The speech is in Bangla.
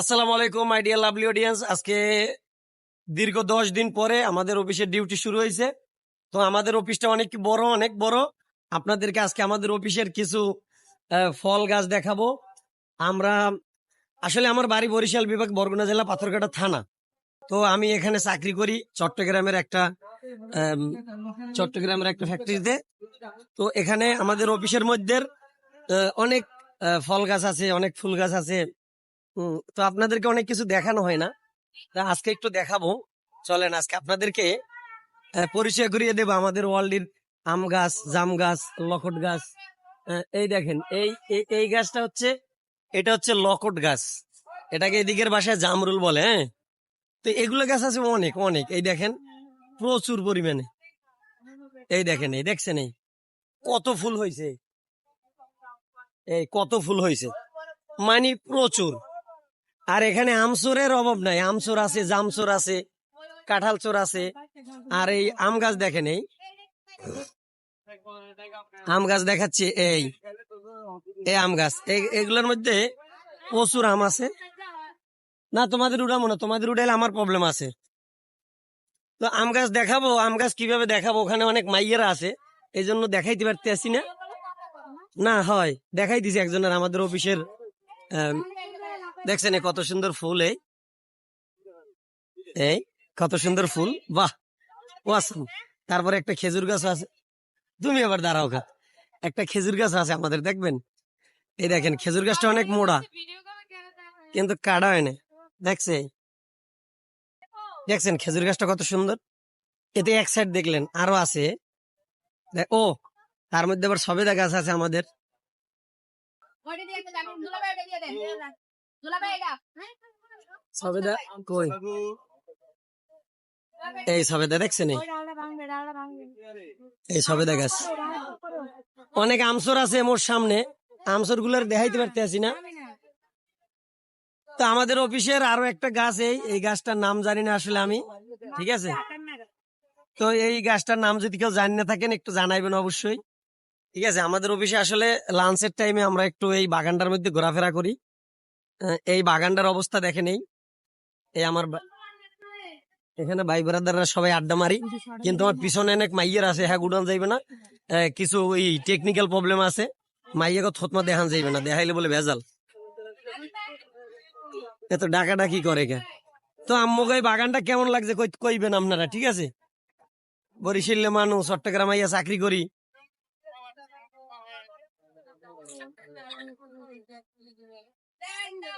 আসসালামু আলাইকুম আইডিয়া লাভলি অডিয়েন্স আজকে দীর্ঘ দশ দিন পরে আমাদের অফিসের ডিউটি শুরু হয়েছে। তো আমাদের অফিসটা অনেক বড় অনেক বড়। আপনাদেরকে আজকে আমাদের অফিসের কিছু ফল গাছ দেখাবো। আমরা, আসলে আমার বাড়ি বরিশাল বিভাগ, বরগুনা জেলা, পাথরঘাটা থানা। তো আমি এখানে চাকরি করি চট্টগ্রামের একটা চট্টগ্রামের একটা ফ্যাক্টরিতে তো। এখানে আমাদের অফিসের মধ্যে অনেক ফল গাছ আছে, অনেক ফুল গাছ আছে। তো আপনাদেরকে অনেক কিছু দেখানো হয় না। আজকে একটু দেখাবো। চলেন, আজকে আপনাদেরকে পরিচয় করিয়ে দেবো আমাদের ওয়ার্ল্ডের আম গাছ, জাম গাছ লকট গাছ। এই দেখেন, এই- এই গাছটা হচ্ছে, এটা হচ্ছে লকট গাছ। এটাকে এদিকের বাসায় জামরুল বলে হ্যাঁ? তো এগুলো গাছ আছে অনেক অনেক। এই দেখেন, প্রচুর পরিমাণে। এই দেখেন, এই দেখছেন, এই? কত ফুল হয়েছে এই কত ফুল হয়েছে মানে প্রচুর। আর এখানে আমচোরের অভাব নাই। আমচোর আছে, জামচোর আছে, কাঁঠাল চোর আছে। আর এই আম গাছ দেখেন এই। আম গাছ দেখাচ্ছি, এই। এই আম গাছ। এগুলোর মধ্যে প্রচুর আম আছে। না, তোমাদের উড়াবো না, তোমাদের উড়াইলে আমার প্রবলেম আছে। তো আম গাছ দেখাবো, আম গাছ কীভাবে দেখাবো? ওখানে অনেক মাইয়েরা আছে এই জন্য দেখাইতে পারতে আসি না। না, হয়, দেখাই দিছি একজনের, আমাদের অফিসের দেখছেন কত সুন্দর ফুল এই? এই কত সুন্দর ফুল বাহ! ওয়াসাম তারপরে একটা খেজুর গাছ আছে। তুমি আবার দাঁড়াও খা একটা খেজুর গাছ আছে আমাদের দেখবেন? এই দেখেন খেজুর গাছটা অনেক মোড়া। কিন্তু কাটা হয় না দেখছে? দেখছেন খেজুর গাছটা কত সুন্দর? এতে এক সাইড দেখলেন আরও আছে। ও তার মধ্যে আবার সবেদা গাছ আছে আমাদের। সবেদা কই এই সবেদা দেখছেন এই? এই সবেদা গাছ অনেক আমসর আছে মোর সামনে আমসরগুলার দেখাইতে পারতে আছি না তো আমাদের অফিসের আরও একটা গাছ এই এই গাছটার নাম জানি না আসলে আমি ঠিক আছে তো এই গাছটার নাম যদি কেউ জানি না থাকেন একটু জানাইবেন অবশ্যই ঠিক আছে আমাদের অফিসে আসলে লাঞ্চের টাইমে আমরা একটু এই বাগানটার মধ্যে ঘোরাফেরা করি এই বাগানটার অবস্থা দেখেন এই এই আমার এখানে ভাই ব্রাদাররা সবাই আড্ডা মারি। কিন্তু আমার পিছনে অনেক মাইয়ের আছে হ্যাঁ গুডান যাইবে না। কিছু ওই টেকনিক্যাল প্রবলেম আছে। মাইয়াকে থতমা দেখান যাইবে না, দেখাইলে বলে ভেজাল। এত ডাকা ডাকি করে কে? তো আম্মুকে এই বাগানটা কেমন লাগছে? কই- কইবেন আপনারা, ঠিক আছে? বরিশিল্লে মানুষ, চট্টগ্রাম আইয়া চাকরি করি। பெண்ணு